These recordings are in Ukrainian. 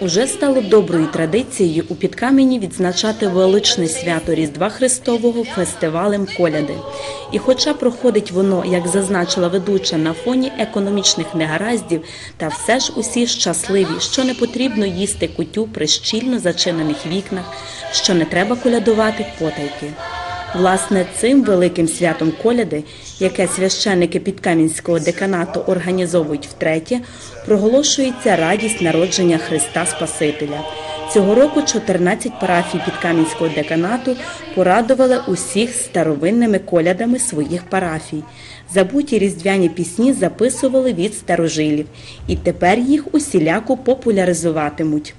Уже стало доброю традицією у Підкамені відзначати величне свято Різдва Христового фестивалем коляди. І хоча проходить воно, як зазначила ведуча, на фоні економічних негараздів, та все ж усі щасливі, що не потрібно їсти кутю при щільно зачинених вікнах, що не треба колядувати потайки. Власне, цим великим святом коляди, яке священники Підкам'янського деканату організовують втретє, проголошується радість народження Христа Спасителя. Цього року 14 парафій Підкам'янського деканату порадували усіх старовинними колядами своїх парафій. Забуті різдвяні пісні записували від старожилів, і тепер їх усіляко популяризуватимуть.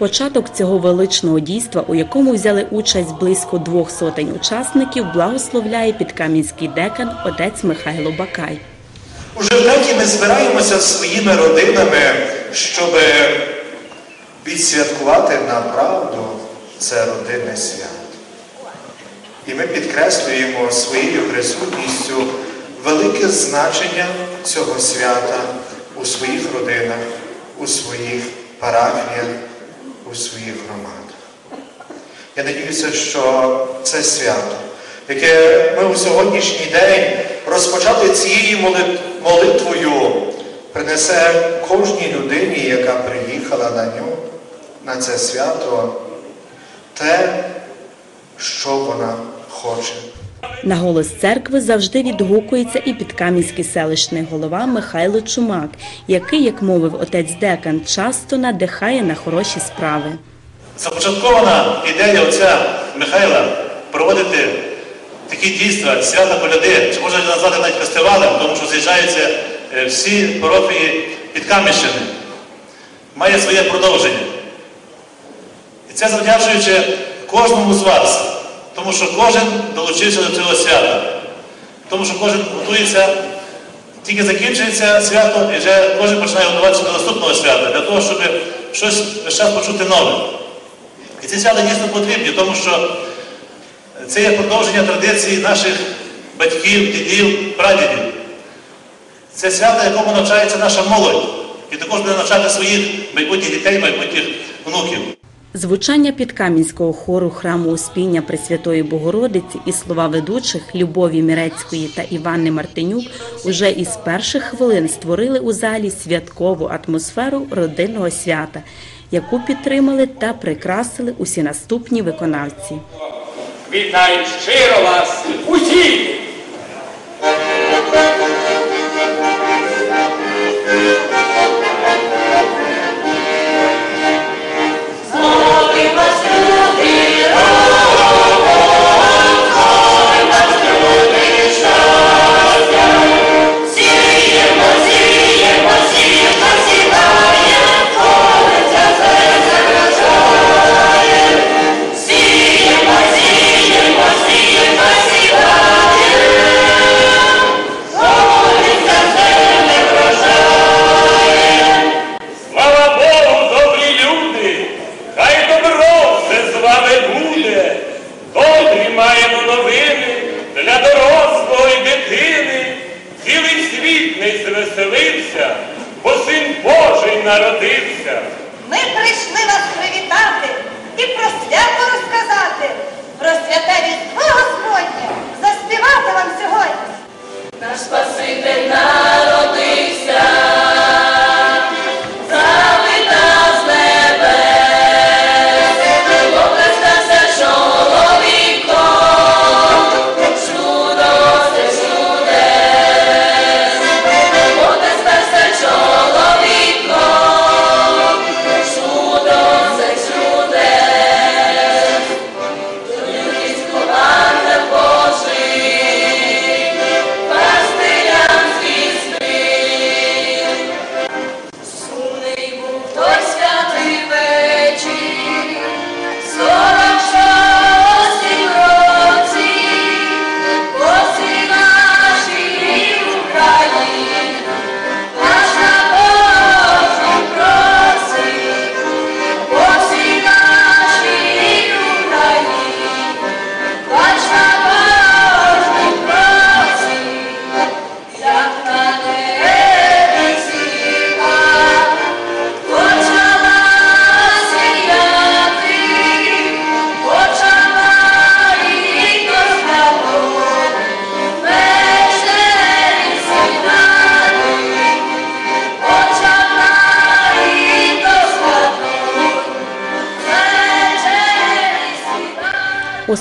Початок цього величного дійства, у якому взяли участь близько двох сотень учасників, благословляє підкам'янський декан отець Михайло Бакай. Уже втретє ми збираємося з своїми родинами, щоб відсвяткувати направду це родинне свято. І ми підкреслюємо своєю присутністю велике значення цього свята у своїх родинах, у своїх парафіях, у своїх громадах. Я надіюся, що це свято, яке ми у сьогоднішній день розпочали цією молитвою, принесе кожній людині, яка приїхала на нього, на це свято, те, що вона хоче. На голос церкви завжди відгукується і підкам'янський селищний голова Михайло Чумак, який, як мовив отець декан, часто надихає на хороші справи. Започаткована ідея отця Михайла проводити такі дійства, свята коляди, чи можна назвати навіть фестивалем, тому що з'їжджаються е, всі парафії Підкам'янщини, має своє продовження. І це завдячуючи кожному з вас, тому що кожен долучився до цього свята, тому що кожен готується, тільки закінчується свято, і вже кожен починає готуватися до наступного свята, для того, щоб щось весь почути нове. І ці свята дійсно потрібні, тому що це є продовження традицій наших батьків, дідів, прадідів. Це свято, якому навчається наша молодь, і також буде навчати своїх майбутніх дітей, майбутніх внуків. Звучання підкам'янського хору храму Успіння Пресвятої Богородиці і слова ведучих Любові Мірецької та Іванни Мартинюк уже із перших хвилин створили у залі святкову атмосферу родинного свята, яку підтримали та прикрасили усі наступні виконавці. Вітаю щиро вас усіх! Маємо новини для дорослого і дитини. Цілий світ не звеселився, бо син Божий народився. Ми прийшли вас привітати і про свято розказати, про святе Різдво Господнє,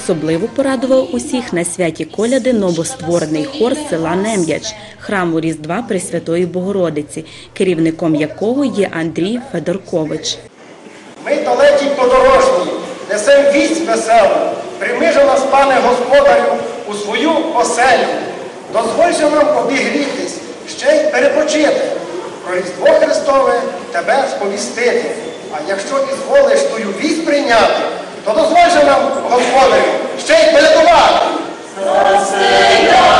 Особливо порадував усіх на святі коляди новостворений хор села Нем'яч, храму Різдва Пресвятої Богородиці, керівником якого є Андрій Федоркович. Ми далекі подорожні, несем вість веселу, прийми нас, пане господарю, у свою оселю. Дозволь же нам обігрітись, ще й перепочити, про Різдво Христове тебе сповістити. А якщо ізволиш тую вість прийняти, то дозволь же нам, господарю, ще й колядувати. А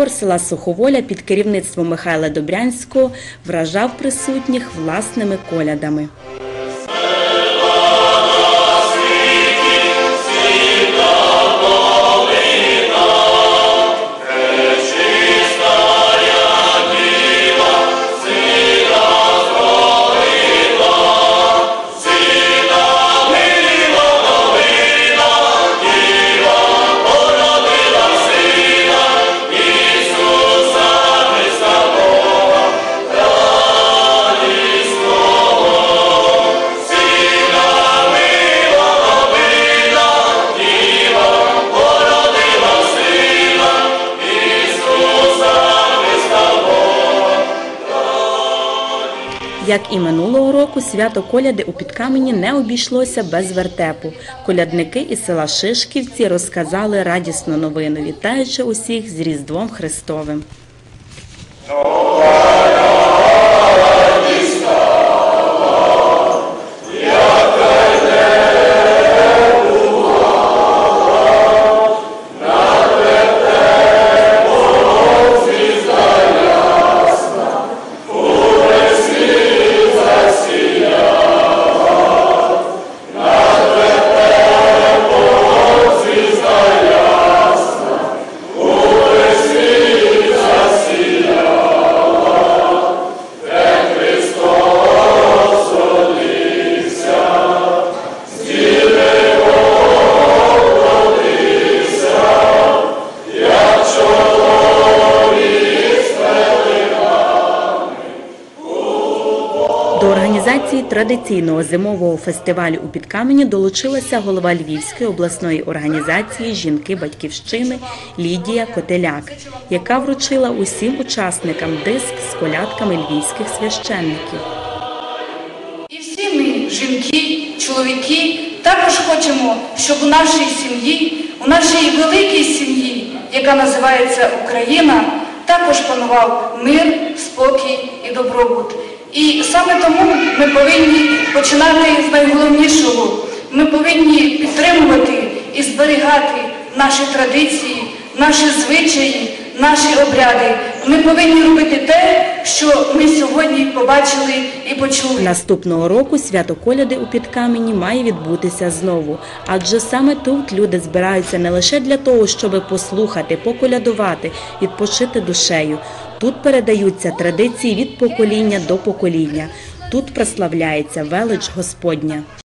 хор села Суховоля під керівництвом Михайла Добрянського вражав присутніх власними колядами. Як і минулого року, свято коляди у Підкамені не обійшлося без вертепу. Колядники із села Шишківці розказали радісну новину, вітаючи усіх з Різдвом Христовим. Традиційного зимового фестивалю у Підкамені долучилася голова Львівської обласної організації Жінки Батьківщини Лідія Котеляк, яка вручила усім учасникам диск з колядками львівських священників. І всі ми, жінки, чоловіки, також хочемо, щоб у нашій сім'ї, у нашій великій сім'ї, яка називається Україна, також панував мир, спокій і добробут. І саме тому ми повинні починати з найголовнішого. Ми повинні підтримувати і зберігати наші традиції, наші звичаї, наші обряди. Ми повинні робити те, що ми сьогодні побачили і почули. Наступного року свято коляди у Підкамені має відбутися знову, адже саме тут люди збираються не лише для того, щоб послухати, поколядувати, відпочити душею. Тут передаються традиції від покоління до покоління. Тут прославляється велич Господня.